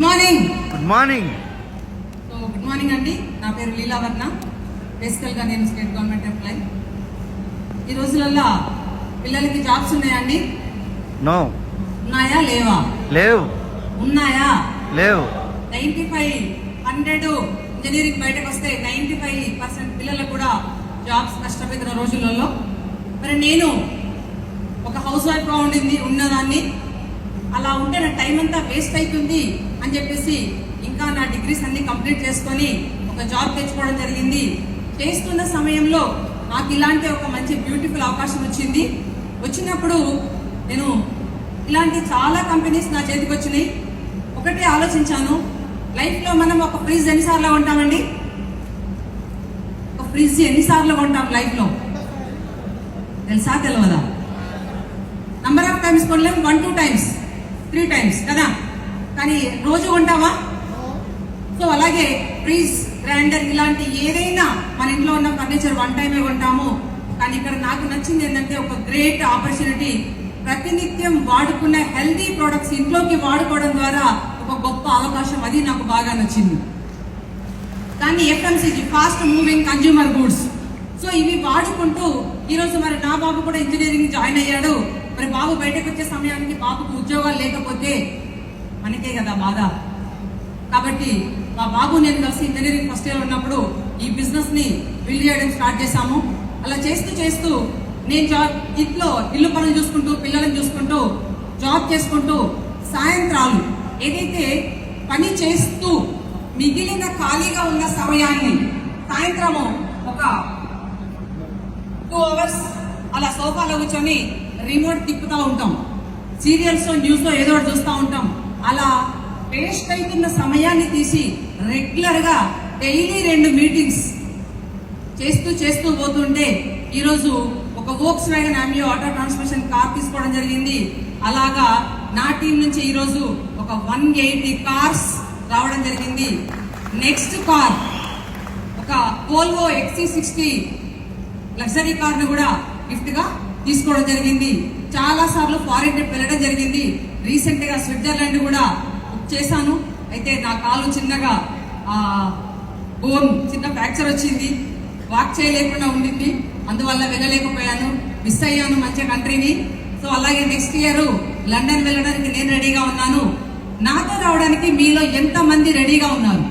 Good morning good morning so good morning అండి. నా పేరు లీలావర్ణ. బేసికల్గా నేను స్టేట్ గవర్నమెంట్ ఎంప్లాయ్ ఈ రోజులల్లో పిల్లలకి జాబ్స్ ఉన్నాయండి? నో ఉన్నాయా? లేవా? లేవు. ఉన్నాయా? లేవు. నైంటీ ఫైవ్ హండ్రెడ్ ఇంజనీరింగ్ బయటకు వస్తే నైంటీ ఫైవ్ పర్సెంట్ పిల్లలకు కూడా జాబ్స్ కష్టపెట్టిన రోజులలో. మరి నేను ఒక హౌస్ వైఫ్గా ఉండింది ఉన్నదాన్ని. అలా ఉంటే నా టైం అంతా వేస్ట్ అవుతుంది. అని చెప్పేసి ఇంకా నా డిగ్రీస్ అన్ని కంప్లీట్ చేసుకొని ఒక జాబ్ తెచ్చుకోవడం జరిగింది. చేస్తున్న సమయంలో నాకు ఇలాంటి ఒక మంచి బ్యూటిఫుల్ అవకాశం వచ్చింది. వచ్చినప్పుడు నేను ఇలాంటి చాలా కంపెనీస్ నా చేతికి వచ్చినాయి. ఒకటే ఆలోచించాను. లైఫ్లో మనం ఒక ఫ్రిడ్జ్ ఎన్నిసార్లు ఉంటామండి ఒక ఫ్రిడ్జ్ ఎన్నిసార్లు కొంటాం లైఫ్లో? తెలుసా తెలియదా number of times కొనలేము one two times three times కదా? కానీ రోజు కొంటావా? సో అలాగే ఫ్రిడ్జ్ గ్రైండర్ ఇలాంటి ఏదైనా మన ఇంట్లో ఉన్న ఫర్నిచర్ వన్ టైమే కొంటాము. కానీ ఇక్కడ నాకు నచ్చింది ఏంటంటే ఒక గ్రేట్ ఆపర్చునిటీ ప్రతినిత్యం వాడుకున్న హెల్దీ ప్రొడక్ట్స్ ఇంట్లోకి వాడుకోవడం ద్వారా ఒక గొప్ప అవకాశం అది నాకు బాగా నచ్చింది. కానీ FMCG fast moving consumer goods so ఇవి వాడుకుంటూ ఈరోజు మరి నా బాబు కూడా ఇంజనీరింగ్ జాయిన్ అయ్యాడు. మరి బాబు బయటకు వచ్చే సమయానికి బాబుకు ఉద్యోగాలు లేకపోతే మనకే కదా బాధ? కాబట్టి మా బాబు నేను కలిసి ఇంజనీరింగ్ ఫస్ట్ ఇయర్ ఉన్నప్పుడు ఈ బిజినెస్ని బిల్డ్ చేయడం స్టార్ట్ చేశాము. అలా చేస్తూ చేస్తూ నేను జాబ్ ఇంట్లో ఇల్లు పనులు చూసుకుంటూ పిల్లలను చూసుకుంటూ జాబ్ చేసుకుంటూ సాయంత్రాలు ఏదైతే పని చేస్తూ మిగిలిన ఖాళీగా ఉన్న సమయాన్ని సాయంత్రము ఒక టూ అవర్స్ అలా సోఫాలో కూర్చొని రిమోట్ తిప్పుతూ ఉంటాం. సీరియల్స్ న్యూస్లో ఏదో ఒకటి చూస్తూ ఉంటాం. అవుతున్న సమయాన్ని తీసి రెగ్యులర్గా డైలీ రెండు మీటింగ్స్ చేస్తూ చేస్తూ పోతుంటే ఈరోజు ఒక వోక్స్ వ్యాగన్ ఆమ్యో ఆటో ట్రాన్స్మిషన్ కార్ తీసుకోవడం జరిగింది. అలాగా నా టీం నుంచి ఈరోజు ఒక వన్ ఎయిటీ కార్స్ రావడం జరిగింది. నెక్స్ట్ కార్ ఒక పోల్వో ఎక్సీ సిక్స్టీ లగ్జరీ కార్ను కూడా గిఫ్ట్గా తీసుకోవడం జరిగింది. చాలా సార్లు ఫారిన్ ట్రిప్ వెళ్ళడం జరిగింది. రీసెంట్గా స్విట్జర్లాండ్ కూడా బుక్ చేశాను. అయితే నా కాలు చిన్నగా ఆ బోన్ చిన్న ఫ్రాక్చర్ వచ్చింది. వాక్ చేయలేకుండా ఉండింది. అందువల్ల వెళ్ళలేకపోయాను. మిస్ అయ్యాను మంచి కంట్రీని. సో అలాగే నెక్స్ట్ ఇయర్ లండన్ వెళ్ళడానికి నేను రెడీగా ఉన్నాను. నాతో రావడానికి మీలో ఎంత మంది రెడీగా ఉన్నారు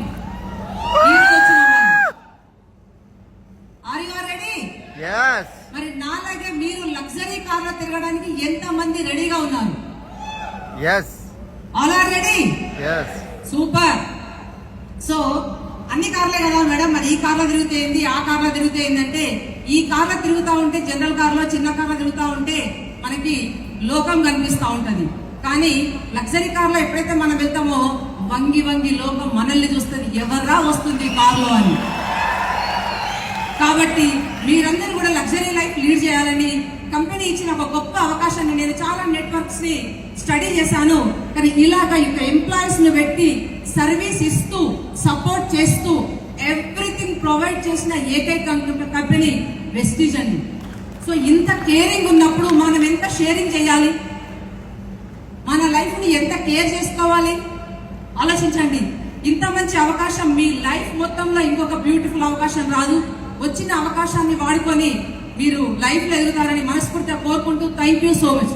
మరి నాలాగే మీరు లగ్జరీ కార్లో తిరగడానికి ఎంత మంది రెడీగా ఉన్నారు all are ready super. So అన్ని కార్లే కదా మేడం? మరి ఈ కార్లో తిరుగుతే ఏంది? ఆ కార్లో తిరుగుతే ఏంటంటే ఈ కార్లో తిరుగుతూ ఉంటే జనరల్ కార్లో చిన్న కార్లో తిరుగుతూ ఉంటే మనకి లోకం కనిపిస్తూ ఉంటుంది. కానీ లగ్జరీ కార్లో ఎప్పుడైతే మనం వెళ్తామో వంగి వంగి లోకం మనల్ని చూస్తుంది. ఎవర్రా వస్తుంది కార్లో అని. కాబట్టి మీరందరూ కూడా లగ్జరీ లైఫ్ లీడ్ చేయాలని కంపెనీ ఇచ్చిన ఒక గొప్ప అవకాశాన్ని నేను చాలా నెట్వర్క్స్ని స్టడీ చేశాను. కానీ ఇలాగ యొక్క ఎంప్లాయీస్ను పెట్టి సర్వీస్ ఇస్తూ సపోర్ట్ చేస్తూ ఎవ్రీథింగ్ ప్రొవైడ్ చేసిన ఏకైక కంపెనీ వెస్టిజ్ అండి. సో ఇంత కేరింగ్ ఉన్నప్పుడు మనం ఎంత షేరింగ్ చేయాలి? మన లైఫ్ని ఎంత కేర్ చేసుకోవాలి? ఆలోచించండి. ఇంత మంచి అవకాశం మీ లైఫ్ మొత్తంలో ఇంకొక బ్యూటిఫుల్ అవకాశం రాదు. వచ్చిన అవకాశాన్ని వాడుకొని మీరు లైఫ్లో ఎదుగుతారని మనస్ఫూర్తిగా కోరుకుంటూ థ్యాంక్ యూ సో మచ్